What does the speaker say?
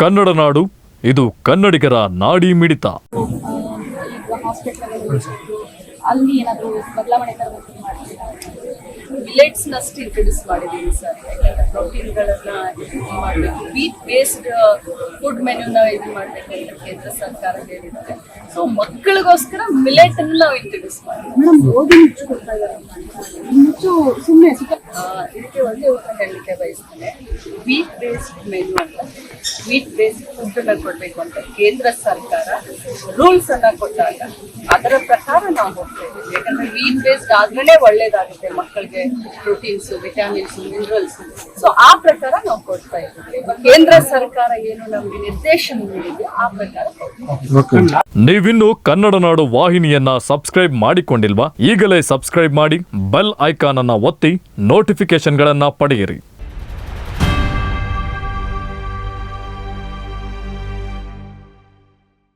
ಕನ್ನಡ ನಾಡು ಇದು ಕನ್ನಡಿಗರ ನಾಡಿ ಮಿಡಿತ. ಅಲ್ಲಿ ಏನಾದರೂ ಬದಲಾವಣೆ ತರಬೇಕು ಮಾಡ್ತೀರಾ ಮಿಲೆಟ್ಸ್ ನಷ್ಟು ಇಂಟ್ರೊಡ್ಯೂಸ್ ಮಾಡಿದ್ದೀವಿ ಸರ್ ಯಾಕಂದ್ರೆ ಪ್ರೋಟೀನ್ಗಳನ್ನ ಇದು ಮಾಡಬೇಕು. ವೀಟ್ ಬೇಸ್ಡ್ ಫುಡ್ ಮೆನ್ಯೂನ ಇದು ಮಾಡಬೇಕು ಅಂತ ಕೇಂದ್ರ ಸರ್ಕಾರ ಹೇಳಿದ್ದಾರೆ. ಸೊ ಮಕ್ಕಳಿಗೋಸ್ಕರ ಮಿಲೆಟ್ ಅನ್ನು ನಾವು ಇಂಟ್ರೊಡ್ಯೂಸ್ ಮಾಡಿದ್ದೀವಿ. ಮೇಡಮ್ ಓದಿ ಮುಚ್ಚು ಕೊಡ್ತಾ ಇದ್ದಾರೆ ಮುಚ್ಚು ಸುಮ್ಮನೆ ಇದಕ್ಕೆ ಒಂದೇ ಉತ್ತರ ಹೇಳಲಿಕ್ಕೆ ಬಯಸ್ತೇನೆ. ವೀಟ್ ಬೇಸ್ಡ್ ಮೆನು ಅಂತ. ವೀಟ್ ಬೇಸ್ಡ್ ಫುಡ್ ಅನ್ನ ಕೊಡ್ಬೇಕು ಅಂತ ಕೇಂದ್ರ ಸರ್ಕಾರ ರೂಲ್ಸ್ ಅನ್ನ ಕೊಟ್ಟಾಗ ಅದರ ಪ್ರಕಾರ ನಾವು ಹೋಗ್ತೇವೆ. ಯಾಕಂದ್ರೆ ವೀಟ್ ಬೇಸ್ಡ್ ಆದ್ಮೇಲೆ ಒಳ್ಳೇದಾಗುತ್ತೆ ಮಕ್ಕಳಿಗೆ ಪ್ರೋಟೀನ್ಸ್ ವಿಟಮಿನ್ಸ್ ಮಿನರಲ್ಸ್ ಸೊ ಆ ಪ್ರಕಾರ ನಾವು ಕೊಡ್ತಾ ಇದ್ದೀವಿ. ಕೇಂದ್ರ ಸರ್ಕಾರ ಏನು ನಮಗೆ ನಿರ್ದೇಶನ ನೀಡಿದೆ ಆ ಪ್ರಕಾರ ನೀವಿನ್ನು ಕನ್ನಡ ನಾಡು ವಾಹಿನಿಯನ್ನ ಸಬ್ಸ್ಕ್ರೈಬ್ ಮಾಡಿಕೊಂಡಿಲ್ವಾ? ಈಗಲೇ ಸಬ್ಸ್ಕ್ರೈಬ್ ಮಾಡಿ ಬೆಲ್ ಐಕಾನ್ ಅನ್ನ ಒತ್ತಿ ನೋಟಿಫಿಕೇಶನ್ಗಳನ್ನ ಪಡೆಯಿರಿ.